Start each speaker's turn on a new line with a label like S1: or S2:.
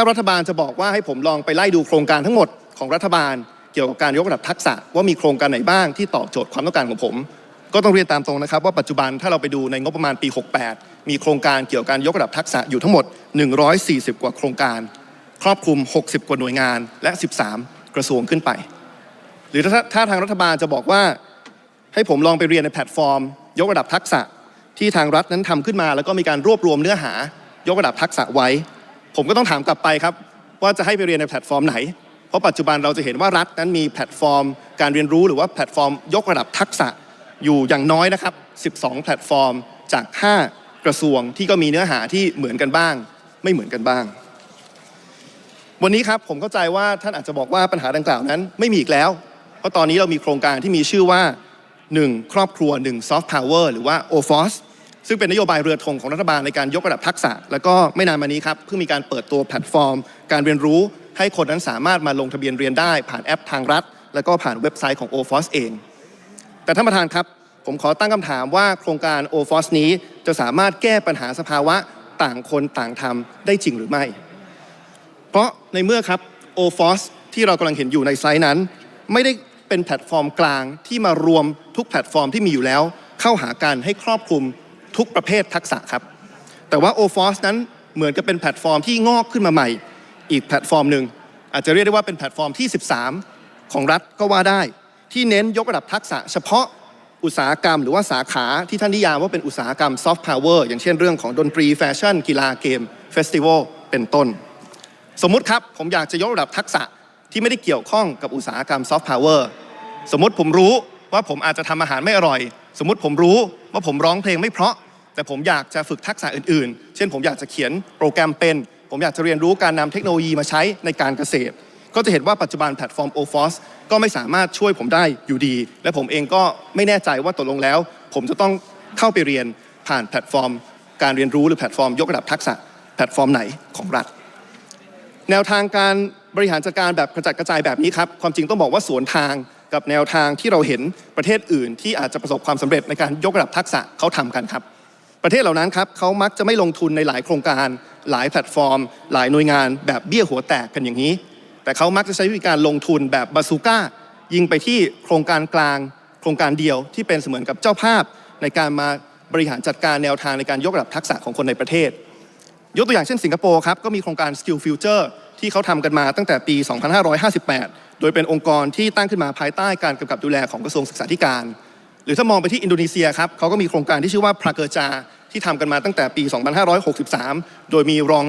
S1: ารัฐบาลจะบอกว่าให้ผมลองไปไล่ดูโครงการทั้งหมดของรัฐบาลเกี่ยวกับการยกระดับทักษะว่ามีโครงการไหนบ้างที่ตอบโจทย์ความต้องการของผม ก็ต้องเรียนตามตรงนะครับ ว่าปัจจุบันถ้าเราไปดูในงบประมาณปี 68 มีโครงการเกี่ยวกับการยกระดับทักษะอยู่ทั้งหมด 140 กว่าโครงการ ครอบคลุม 60 กว่าหน่วยงานและ 13 กระทรวงขึ้นไป หรือถ้าถ้าทางรัฐบาลจะบอกว่าให้ผมลองไปเรียนในแพลตฟอร์ม ยกระดับทักษะที่ทางรัฐนั้นทำขึ้นมา แล้วก็มีการรวบรวมเนื้อหายกระดับทักษะไว้ ผมก็ต้องถามกลับไปครับ ว่าจะให้ไปเรียนในแพลตฟอร์มไหน เพราะปัจจุบันเราจะเห็นว่ารัฐนั้นมีแพลตฟอร์ม การเรียนรู้หรือว่าแพลตฟอร์ม ยกระดับทักษะอยู่อย่างน้อยนะครับ 12 แพลตฟอร์มจาก 5 กระทรวงที่ก็มีเนื้อหาที่เหมือนกันบ้าง ไม่เหมือนกันบ้าง วันนี้ครับผมเข้าใจว่าท่านอาจจะบอกว่าปัญหาดังกล่าวนั้นไม่มีอีกแล้ว เพราะตอนนี้เรามีโครงการที่มีชื่อว่า 1 ครอบครัว1 soft power หรือว่า OFOS ซึ่งเป็นนโยบายเรือธงของรัฐบาลในการยกระดับทักษะ แล้วก็ไม่นานมานี้ครับเพิ่งมีการเปิดตัวแพลตฟอร์ม การเรียนรู้ให้คนนั้นสามารถมาลงทะเบียนเรียนได้ ผ่านแอปทางรัฐ แล้วก็ผ่านเว็บไซต์ของ OFOS เอง แต่ท่านประธานครับ ผมขอตั้งคำถามว่าโครงการ OFOS นี้จะสามารถแก้ปัญหาสภาวะต่างคนต่างทำได้จริงหรือไม่ เพราะในเมื่อครับ OFOS ที่เรากำลังเห็นอยู่ในไซต์นั้น ไม่ได้เป็นแพลตฟอร์มกลางที่มารวมทุกแพลตฟอร์มที่มีอยู่แล้ว เข้าหากันให้ครอบคลุม ทุกประเภททักษะครับ แต่ว่า OFOS นั้นเหมือนกับเป็นแพลตฟอร์มที่งอกขึ้นมาใหม่ อีกแพลตฟอร์มหนึ่งอาจจะเรียกได้ว่าเป็นแพลตฟอร์มที่ 13 ของรัฐก็ว่าได้ ที่เน้นยกระดับทักษะ เฉพาะอุตสาหกรรม หรือว่าสาขาที่ท่านนิยามว่าเป็นอุตสาหกรรมซอฟต์พาวเวอร์อย่างเช่นเรื่องของดนตรีแฟชั่น กีฬาเกมเฟสติวัลเป็นต้น สมมุติครับ ผมอยากจะยกระดับทักษะที่ไม่ได้เกี่ยวข้องกับอุตสาหกรรมซอฟต์พาวเวอร์สมมติผมรู้ ว่าผมอาจจะทำอาหารไม่อร่อย สมมติผมรู้ว่าผมร้องเพลงไม่เพราะ แต่ผมอยากจะฝึกทักษะอื่นๆ เช่น ผมอยากจะเขียนโปรแกรมเป็น ผมอยากจะเรียนรู้การนำเทคโนโลยีมาใช้ในการเกษตร ก็จะเห็นว่าปัจจุบันแพลตฟอร์ม OFOS ก็ไม่สามารถช่วยผมได้อยู่ดี และผมเองก็ไม่แน่ใจว่าตกลงแล้ว ผมจะต้องเข้าไปเรียนผ่านแพลตฟอร์ม การเรียนรู้หรือแพลตฟอร์ม ยกระดับทักษะแพลตฟอร์มไหนของรัฐ แนวทางการบริหารจัดการแบบกระจัดกระจายแบบนี้ครับ ความจริงต้องบอกว่าสวนทาง กับแนวทางที่เราเห็นประเทศอื่น ที่อาจจะประสบความสำเร็จในการยกระดับทักษะเขาทำกันครับ ประเทศเหล่านั้นครับเขามักจะไม่ลงทุนในหลายโครงการ หลายแพลตฟอร์ม หลายหน่วยงาน แบบเบี้ยหัวแตกกันอย่างนี้ แต่เขามักจะใช้วิธีการลงทุนแบบบาซูก้า ยิงไปที่โครงการกลาง โครงการเดียวที่เป็นเสมือนกับเจ้าภาพ ในการมาบริหารจัดการแนวทางในการยกระดับทักษะของคนในประเทศ ยกตัวอย่างเช่นสิงคโปร์ครับก็มีโครงการ Skill Future ที่เขาทำกันมาตั้งแต่ปี 2558 โดยเป็นองค์กรที่ตั้งขึ้นมาภายใต้การกำกับดูแลของกระทรวงศึกษาธิการ หรือถ้ามองไปที่อินโดนีเซียครับเขาก็มีโครงการที่ชื่อว่าพราเกอร์จาที่ทำกันมาตั้งแต่ปี 2563 โดยมีรอง